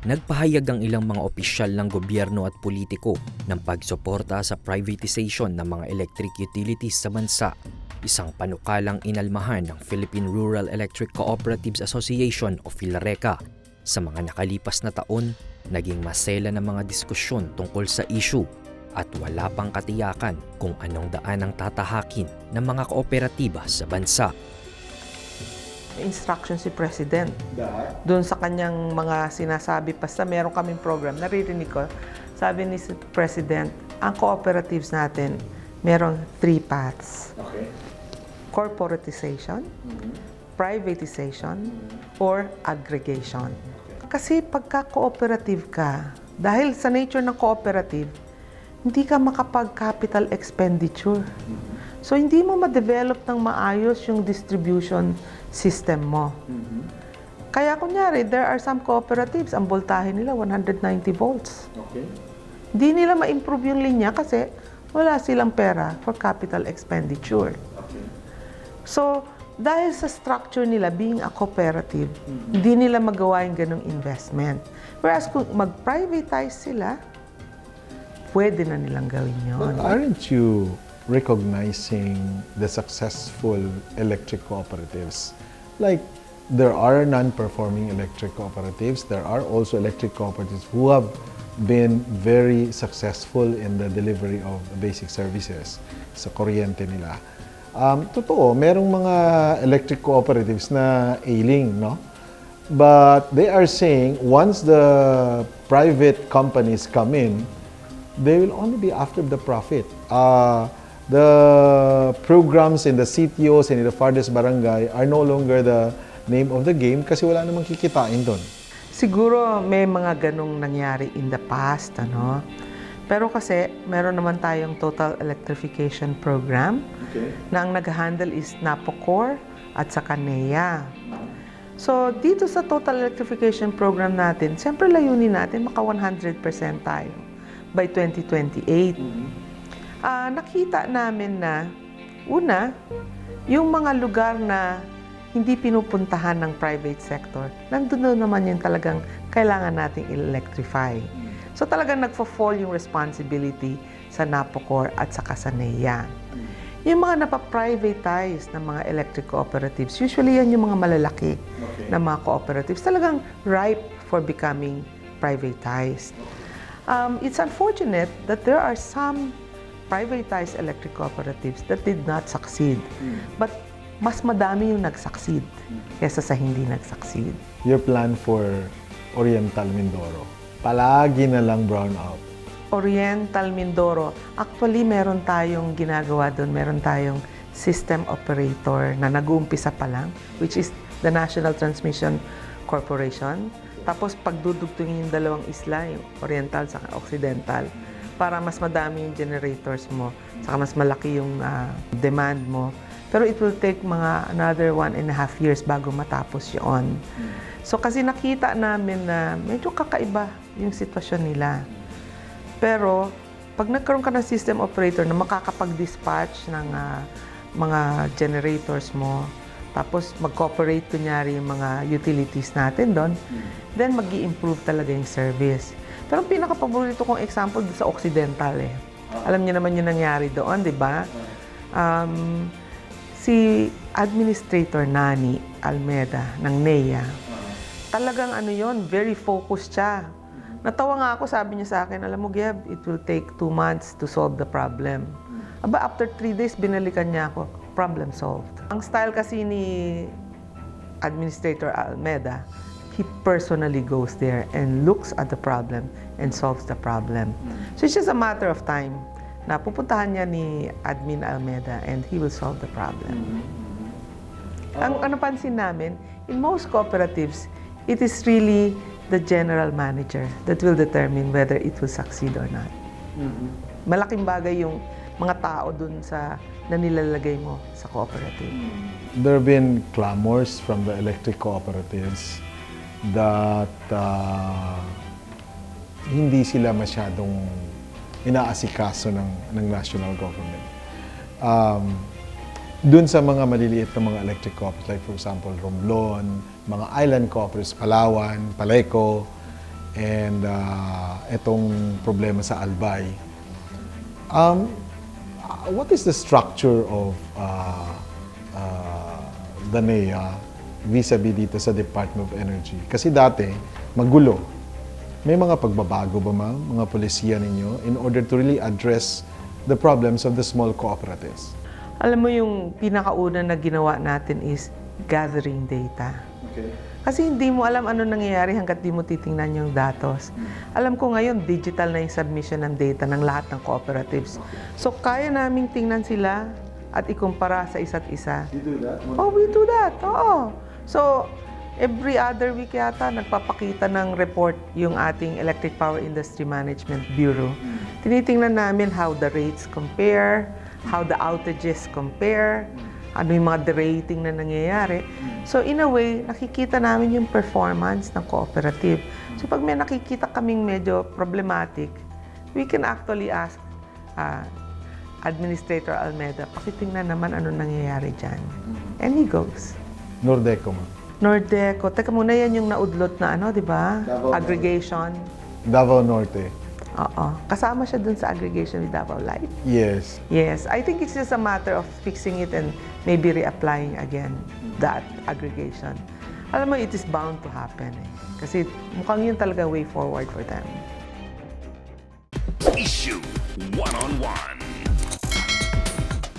Nagpahayag ang ilang mga opisyal ng gobyerno at politiko ng pagsuporta sa privatization ng mga electric utilities sa bansa. Isang panukalang inalmahan ng Philippine Rural Electric Cooperatives Association o PhilReca. Sa mga nakalipas na taon, naging masela ng mga diskusyon tungkol sa issue at wala pang katiyakan kung anong daan ang tatahakin ng mga kooperatiba sa bansa. Instruction si President. Doon sa kanyang mga sinasabi, basta meron kaming program, naririnig ko, sabi ni si President, ang cooperatives natin, merong three paths. Okay. Corporatization, privatization, or aggregation. Kasi pagka cooperative ka, dahil sa nature ng cooperative, hindi ka makapag-capital expenditure. So, hindi mo ma-develop ng maayos yung distribution system mo. Kaya kunyari, there are some cooperatives, ang voltahe nila 190 volts. Okay. Hindi nila ma-improve yung linya kasi wala silang pera for capital expenditure. Okay. So, dahil sa structure nila being a cooperative, hindi nila magawa yung ganong investment. Whereas kung mag-privatize sila, pwede na nilang gawin yon. But aren't you recognizing the successful electric cooperatives? Like, there are non-performing electric cooperatives. There are also electric cooperatives who have been very successful in the delivery of basic services sa kuryente nila. Um, totoo, merong mga electric cooperatives na ailing, no? But they are saying once the private companies come in, they will only be after the profit. Uh, the programs in the CTOs and in the farthest barangay are no longer the name of the game kasi wala namang kikitain doon. Siguro may mga ganong nangyari in the past, ano? Pero kasi meron naman tayong total electrification program Okay. na ang nag-handle is Napocor at sa NEA. So, dito sa total electrification program natin, siyempre layunin natin maka 100% tayo by 2028. Ah, nakita namin na, una, yung mga lugar na hindi pinupuntahan ng private sector, nandun na naman yung talagang kailangan nating electrify. So talagang nagfo-fall yung responsibility sa Napocor at sa Kasaneya. Yung mga napaprivatize ng mga electric cooperatives, usually yan yung mga malalaki Okay. na mga cooperatives, talagang ripe for becoming privatized. Um, it's unfortunate that there are some privatized electric cooperatives that did not succeed. But mas madami yung nag-succeed kesa sa hindi nag-succeed. Your plan for Oriental Mindoro, palagi na lang brown out. Oriental Mindoro, actually meron tayong ginagawa doon. Meron tayong system operator na nag-uumpisa pa lang, which is the National Transmission Corporation. Tapos pagdudugtungin yung dalawang isla, yung Oriental sa Occidental, para mas madami yung generators mo, saka mas malaki yung ah, demand mo. Pero it will take mga another one and a half years bago matapos yun. So kasi nakita namin na medyo kakaiba yung sitwasyon nila. Pero, pag nagkaroon ka ng system operator na makakapag-dispatch ng ah, mga generators mo, tapos mag-cooperate kunyari yung mga utilities natin doon, then mag improve talaga yung service. Pero ang pinaka-paborito kong example sa Occidental eh. Alam niyo naman yung nangyari doon, di ba? Um, si Administrator Nani Almeda ng NEA, talagang ano yon very focused siya. Natawa nga ako, sabi niya sa akin, alam mo, Geb, it will take two months to solve the problem. Aba, after three days, binalikan niya ako, problem solved. Ang style kasi ni Administrator Almeda, he personally goes there and looks at the problem and solves the problem. So it's just a matter of time na pupuntahan niya ni Admin Almeda and he will solve the problem. Ang ano pansin namin, in most cooperatives, it is really the general manager that will determine whether it will succeed or not. Malaking bagay yung mga tao dun sa na nilalagay mo sa cooperative. There have been clamors from the electric cooperatives that uh, hindi sila masyadong inaasikaso ng, ng national government. Um, Doon sa mga maliliit na mga electric cooperatives, like for example, Romblon, mga island cooperatives, Palawan, Paleco, and uh, itong problema sa Albay. Um, what is the structure of uh, uh, the NEA vis-a-vis dito sa Department of Energy? Kasi dati, magulo. May mga pagbabago ba ma'am, mga polisiya ninyo in order to really address the problems of the small cooperatives? Alam mo yung pinakauna na ginawa natin is gathering data. Okay. Kasi hindi mo alam ano nangyayari hanggat di mo titingnan yung datos. Alam ko ngayon, digital na yung submission ng data ng lahat ng cooperatives. So, kaya naming tingnan sila at ikumpara sa isa't isa. You do that? Oh, we do that. Oo. So, every other week yata, nagpapakita ng report yung ating Electric Power Industry Management Bureau. Tinitingnan namin how the rates compare, how the outages compare, ano yung mga derating na nangyayari. So, in a way, nakikita namin yung performance ng cooperative. So, pag may nakikita kaming medyo problematic, we can actually ask ah, Administrator Almeda, pakitingnan naman ano nangyayari dyan. And he goes. Nordeco ma'am. Nordeco. Teka muna, yan yung naudlot na ano, di ba? Davao. Aggregation. Davao Norte. Oo. Kasama siya dun sa aggregation with Davao Light. Yes. Yes. I think it's just a matter of fixing it and maybe reapplying again that aggregation. Alam mo, it is bound to happen eh. Kasi mukhang yun talaga way forward for them. Issue one on one.